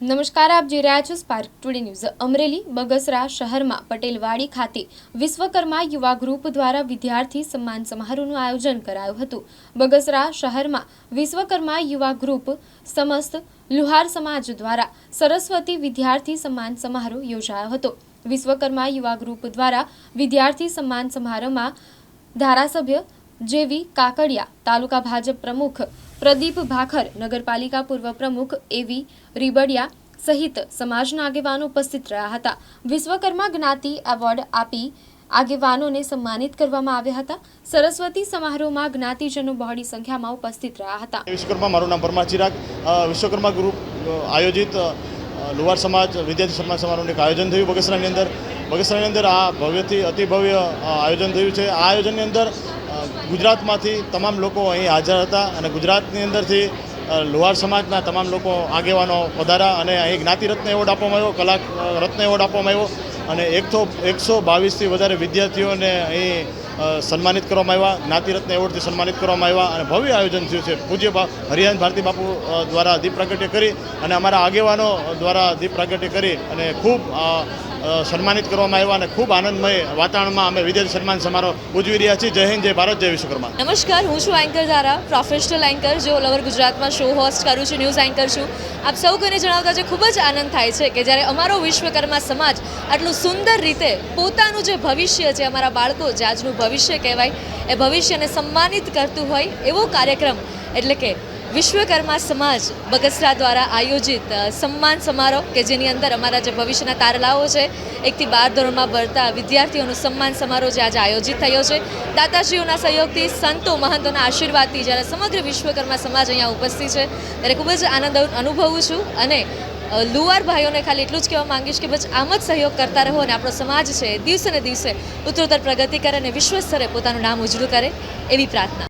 નમસ્કાર, આપ જોઈ રહ્યા છો spark today news Amreli, Bagasara શહેરમાં પટેલવાડી ખાતે વિશ્વકર્મા યુવા ગ્રુપ દ્વારા વિદ્યાર્થી સન્માન સમારોહનું આયોજન કરાયું હતું. બગસરા શહેરમાં વિશ્વકર્મા યુવા ગ્રુપ સમસ્ત લુહાર સમાજ દ્વારા સરસ્વતી વિદ્યાર્થી સન્માન સમારોહ યોજાયો હતો. વિશ્વકર્મા યુવા ગ્રુપ દ્વારા વિદ્યાર્થી સન્માન સમારોહમાં ધારાસભ્ય જેવી કાકડિયા, તાલુકા ભાજપ પ્રમુખ પ્રદીપ ભાખર નગરપાલિકા પૂર્વ પ્રમુખ એવી રીબડિયા સહિત સમાજના આગેવાનો ઉપસ્થિત રહ્યા હતા. વિશ્વકર્મા જ્ઞાતિ એવોર્ડ આપી આગેવાનોને સન્માનિત કરવામાં આવ્યા હતા. સરસ્વતી સમારોહમાં જ્ઞાતિજનો બહોળી સંખ્યામાં ઉપસ્થિત રહ્યા હતા. વિશ્વકર્મા મારું નામ પરમા ચિરાગ. વિશ્વકર્મા ગ્રુપ આયોજિત લુવાર સમાજ વિદ્યાર્થી સન્માન સમારોહનું એક આયોજન થયું બગસરાની અંદર. બગસરાની અંદર આ ભવ્યથી અતિ ભવ્ય અ, આયોજન થયું છે. આ આયોજનની અંદર ગુજરાતમાંથી તમામ લોકો અહીં હાજર હતા અને ગુજરાતની અંદરથી લોહાર સમાજના તમામ લોકો આગેવાનો પધારા અને અહીં જ્ઞાતિ રત્ન એવોર્ડ આપવામાં આવ્યો કલા રત્ન એવોર્ડ આપવામાં આવ્યો અને એકસો એકસો બાવીસથી વધારે વિદ્યાર્થીઓને અહીં સન્માનિત કરવામાં આવ્યા જ્ઞાતિરત્ન એવોર્ડથી સન્માનિત કરવામાં આવ્યા અને ભવ્ય આયોજન થયું છે. પૂજ્ય હરિયાન ભારતી બાપુ દ્વારા દીપ પ્રાગટ્ય કરી અને અમારા આગેવાનો દ્વારા દીપ પ્રાગટ્ય કરી અને ખૂબ સન્માનિત કરવામાં આવ્યા અને ખૂબ આનંદમય વાતાવરણમાં અમે વિજય સન્માન સમારોહ ઉજવી રહ્યા છીએ. જય હિન્દ, જય ભારત, જય વિશ્વકર્મા. નમસ્કાર, હું છું એન્કર ધારા પ્રોફેશનલ એન્કર જે ઓલ ઓવર ગુજરાતમાં શો હોસ્ટ કરું છું ન્યૂઝ એન્કર છું. આપ સૌ કોઈને જણાવતા જે ખૂબ જ આનંદ થાય છે કે જ્યારે અમારો વિશ્વકર્મા સમાજ આટલું સુંદર રીતે પોતાનું જે ભવિષ્ય છે, અમારા બાળકો જે આજનું ભવિષ્ય કહેવાય, એ ભવિષ્યને સન્માનિત કરતું હોય એવો કાર્યક્રમ, એટલે કે વિશ્વકર્મા સમાજ બગસરા દ્વારા આયોજિત સન્માન સમારોહ કે જેની અંદર અમારા જે ભવિષ્યના તારલાઓ છે, એકથી બાર ધોરણમાં ભરતા વિદ્યાર્થીઓનું સન્માન સમારોહ જે આજે આયોજિત થયો છે. દાતાશ્રીઓના સહયોગથી, સંતો મહંતોના આશીર્વાદથી જ્યારે સમગ્ર વિશ્વકર્મા સમાજ અહીંયા ઉપસ્થિત છે, ત્યારે ખૂબ જ આનંદ અનુભવું છું. અને લુવાર ભાઈઓને ખાલી એટલું જ કહેવા માંગીશ કે બસ આમ જ સહયોગ કરતા રહો અને આપણો સમાજ છે દિવસે ને દિવસે ઉત્તરોત્તર પ્રગતિ કરે અને વિશ્વ સ્તરે પોતાનું નામ ઉજળું કરે એવી પ્રાર્થના.